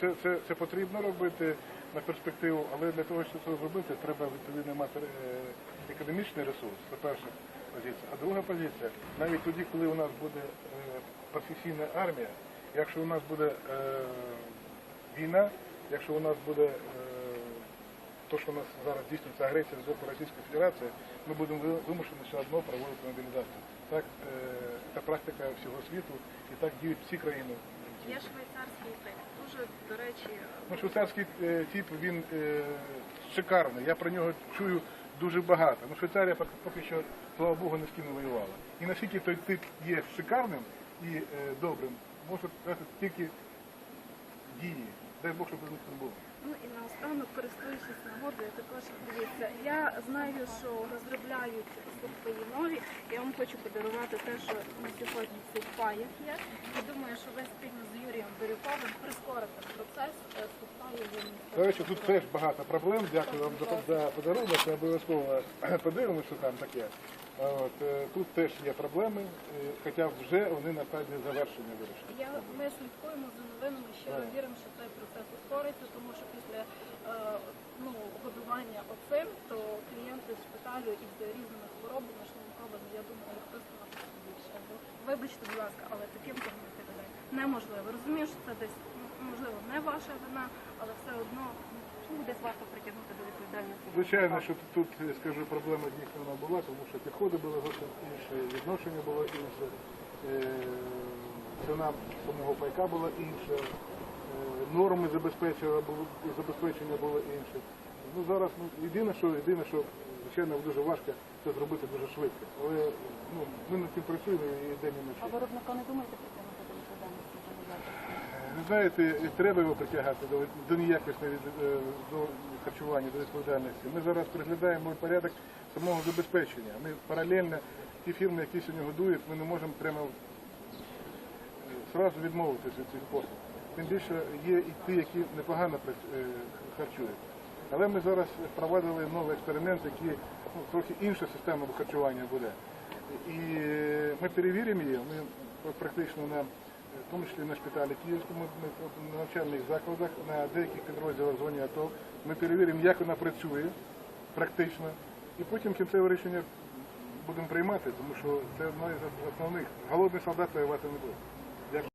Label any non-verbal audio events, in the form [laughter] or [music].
Це, це, це потрібно робити на перспективу, але для того, щоб це зробити, треба відповідно мати е, економічний ресурс, це перша позиція. А друга позиція, навіть тоді, коли у нас буде е, професійна армія, якщо у нас буде е, війна, якщо у нас буде е, то, що у нас зараз здійснюється агресія з боку Російської Федерації, ми будемо ви- вимушені все одно проводити мобілізацію. Так, е, це практика всього світу і так діють всі країни. Є швейцарський тип. Дуже, до речі, Ну, швейцарський е, тип він е, шикарний. Я про нього чую дуже багато. Ну, Швейцарія поки, що, слава Богу, не з ким не воювала. І наскільки той тип є шикарним і е, добрим, може тільки дії. Дай Бог, щоб них не було. ну і наостанок, користуючись нагодою, також дивіться. Я знаю, що розробляють сухпаї нові. Я вам хочу подарувати те, що на сьогодні в сухпаях є. І думаю, що ви спільно з Юрієм Бирюковим прискорите процес е, сухпаїв До речі, тут теж багато проблем. Дякую вам за, за подарунок. Обов'язково [clears throat] подивимося, що там таке. От, е, тут теж є проблеми, е, хоча вже вони на стадії завершення вирішення. Я ми слідкуємо за новинами, щиро віримо, що цей процес ускориться, тому що після е, ну, годування оцим, то клієнти з шпиталю із різними хворобами, шлунковими, я думаю, їх просто набагато більше. Вибачте, будь ласка, але таким людей неможливо. Розумію, що це десь можливо не ваша вина, але все одно ну, десь варто притягнути до відповідальності. Звичайно, що тут, скажу, проблема дійсно вона була, тому що підходи були зовсім інші, відношення було інше, е, ціна самого пайка була інша, е, норми забезпечення було, інше. Ну зараз ну, єдине, що єдине, що звичайно дуже важко це зробити дуже швидко. Але ну, ми над цим працюємо і і А виробника не думаєте притягнути до відповідальності за неякість? Ви знаєте, треба його притягати до, до неякісної е, до харчування, до відповідальності. Ми зараз приглядаємо порядок самого забезпечення. Ми паралельно ті фірми, які сьогодні годують, ми не можемо прямо е, зразу відмовитися від цих послуг. Тим більше є і ті, які непогано е, харчують. Але ми зараз впровадили новий експеримент, який ну, трохи інша система харчування буде. І е, ми перевіримо її. Ми практично на в тому числі на шпиталі Київському, на навчальних закладах, на деяких підрозділах зоні АТО. Ми перевіримо, як вона працює практично, і потім кінцеве рішення будемо приймати, тому що це одна з основних. Голодний солдат воювати не буде.